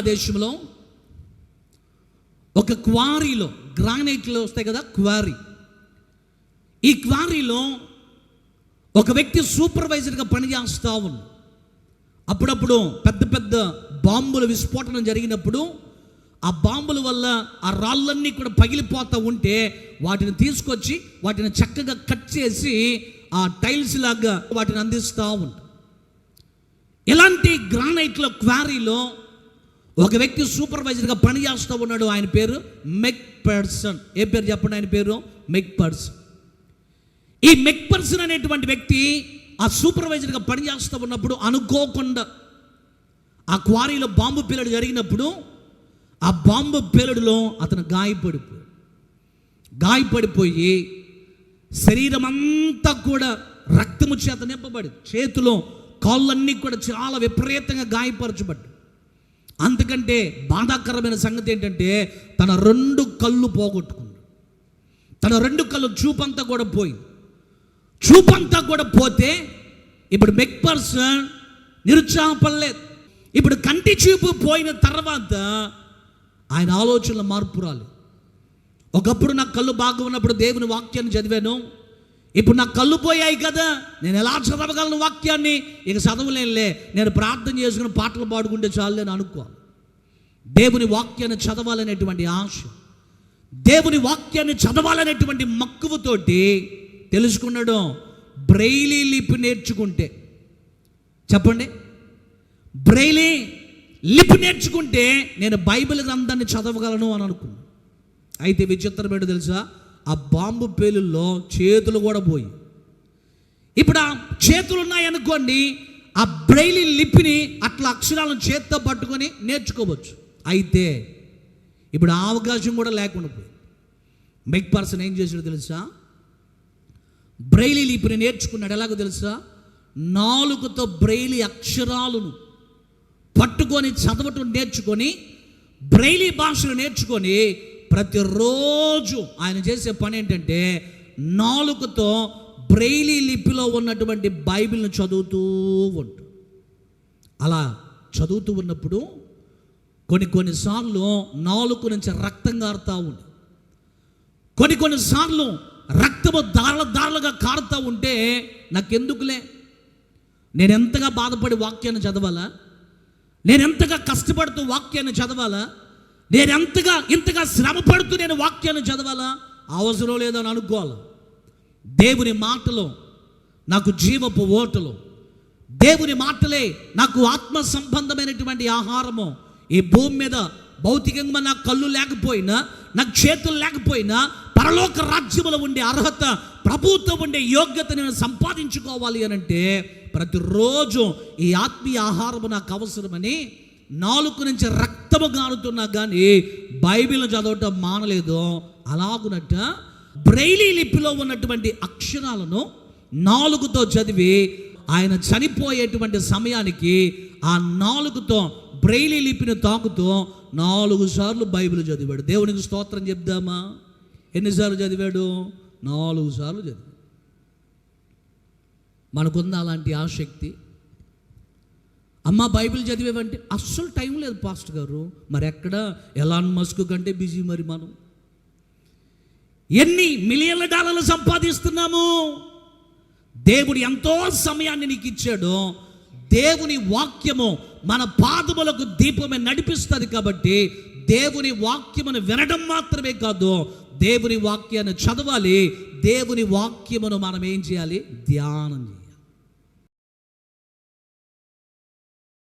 దేశంలో ఒక క్వారీలో గ్రానైట్లో వస్తాయి కదా క్వారీ. ఈ క్వారీలో ఒక వ్యక్తి సూపర్వైజర్గా పనిచేస్తూ ఉన్నాడు అప్పుడప్పుడు పెద్ద పెద్ద బాంబుల విస్ఫోటనం జరిగినప్పుడు ఆ బాంబుల వల్ల ఆ రాళ్ళన్నీ కూడా పగిలిపోతూ ఉంటే వాటిని తీసుకొచ్చి వాటిని చక్కగా కట్ చేసి ఆ టైల్స్ లాగా వాటిని అందిస్తూ ఉంటాం ఇలాంటి గ్రానైట్లో క్వారీలో ఒక వ్యక్తి సూపర్వైజర్గా పనిచేస్తూ ఉన్నాడు ఆయన పేరు మెక్ పర్సన్. ఏ పేరు చెప్పండి ఆయన పేరు? McPherson. ఈ మెక్ పర్సన్ అనేటువంటి వ్యక్తి ఆ సూపర్వైజర్గా పనిచేస్తూ ఉన్నప్పుడు అనుకోకుండా ఆ క్వారీలో బాంబు పేలుడు జరిగినప్పుడు ఆ బాంబు పేలుడులో అతను గాయపడిపోయి గాయపడిపోయి శరీరం అంతా కూడా రక్తము చేత నింపబడి చేతిలో కాళ్ళన్నీ కూడా చాలా విపరీతంగా గాయపరచబడ్డాయి. అంతకంటే బాధాకరమైన సంగతి ఏంటంటే తన రెండు కళ్ళు పోగొట్టుకుంది తన రెండు కళ్ళు చూపంతా కూడా పోయింది. చూపంతా కూడా పోతే ఇప్పుడు మెక్ పర్సన్ నిరుత్సాహపడలేదు. ఇప్పుడు కంటి చూపు పోయిన తర్వాత ఆయన ఆలోచనల మార్పు రాలేదు. ఒకప్పుడు నా కళ్ళు బాగా ఉన్నప్పుడు దేవుని వాక్యాన్ని చదివాను. ఇప్పుడు నాకు కళ్ళు పోయాయి కదా. నేను ఎలా చదవగలను వాక్యాన్ని? ఇక చదవలేనులే. నేను ప్రార్థన చేసుకుని పాటలు పాడుకుంటే చాలు నేను అనుకో. దేవుని వాక్యాన్ని చదవాలనేటువంటి ఆశ. దేవుని వాక్యాన్ని చదవాలనేటువంటి మక్కువతోటి తెలుసుకున్నాడు బ్రెయిలీ లిపి నేర్చుకుంటే. చెప్పండి. బ్రెయిలీ లిపి నేర్చుకుంటే నేను బైబిల్ గ్రంథాన్ని చదవగలను అని అనుకున్నాను అయితే విచిత్రం ఏంటో తెలుసా? ఆ బాంబు పేలుల్లో చేతులు కూడా పోయి. ఇప్పుడు ఆ చేతులు ఉన్నాయనుకోండి ఆ బ్రెయిలీ లిపిని అట్లా అక్షరాలను చేత్తో పట్టుకొని నేర్చుకోవచ్చు. అయితే ఇప్పుడు ఆ అవకాశం కూడా లేకుండా పోయి మెక్ పర్సన్ ఏం చేసాడో తెలుసా? బ్రెయిలీ లిపిని నేర్చుకున్నాడు. ఎలాగో తెలుసా? నాలుగుతో బ్రెయిలీ అక్షరాలను పట్టుకొని చదవటం నేర్చుకొని బ్రెయిలీ భాషను నేర్చుకొని ప్రతిరోజు ఆయన చేసే పని ఏంటంటే నాలుగుతో బ్రెయిలీ లిపిలో ఉన్నటువంటి బైబిల్ను చదువుతూ ఉంటాడు అలా చదువుతూ ఉన్నప్పుడు కొన్ని కొన్నిసార్లు నాలుగు నుంచి రక్తం కారుతూ ఉంది కొన్ని కొన్నిసార్లు రక్తము దారుల దారులుగా కారుతూ ఉంటే నాకెందుకులే? నేను ఎంతగా బాధపడి వాక్యాన్ని చదవాలా? నేను ఎంతగా కష్టపడుతూ వాక్యాన్ని చదవాలా? నేను ఎంతగా ఇంతగా శ్రమ పడుతూ నేను వాక్యాన్ని చదవాలా? అవసరం లేదని అనుకోవాలి? దేవుని మాటలు నాకు జీవపు ఓటలు. దేవుని మాటలే నాకు ఆత్మ సంబంధమైనటువంటి ఆహారము. ఈ భూమి మీద భౌతికంగా నాకు కళ్ళు లేకపోయినా నాకు చేతులు లేకపోయినా పరలోక రాజ్యములో ఉండే అర్హత ప్రభుత్వం ఉండే యోగ్యత నేను సంపాదించుకోవాలి అని అంటే ప్రతిరోజు ఈ ఆత్మీయ ఆహారము నాకు అవసరమని నాలుగు నుంచి రక్తము గారుతున్నా కానీ బైబిల్ చదవటం మానలేదు. అలాగునట్ట బ్రెయిలీ లిపిలో ఉన్నటువంటి అక్షరాలను నాలుగుతో చదివి ఆయన చనిపోయేటువంటి సమయానికి ఆ నాలుగుతో బ్రెయిలీ లిపిని తాకుతూ నాలుగు సార్లు బైబిల్ చదివాడు. దేవునికి స్తోత్రం చెప్దామా? ఎన్నిసార్లు చదివాడు? నాలుగు సార్లు చదివాడు. మనకుందా అలాంటి ఆసక్తి. అమ్మ బైబిల్ చదివేవంటే అస్సలు టైం లేదు పాస్టర్ గారు. మరి ఎక్కడ? ఎలాన్ మస్క్ కంటే బిజీ మరి మనం. ఎన్ని మిలియన్ల డాలర్లు సంపాదిస్తున్నాము? దేవుడు ఎంతో సమయాన్ని నీకు ఇచ్చాడు. దేవుని వాక్యము మన పాదములకు దీపమే నడిపిస్తుంది కాబట్టి దేవుని వాక్యమును వినడం మాత్రమే కాదు దేవుని వాక్యాన్ని చదవాలి దేవుని వాక్యమును మనం ఏం చేయాలి? ధ్యానం చేయాలి.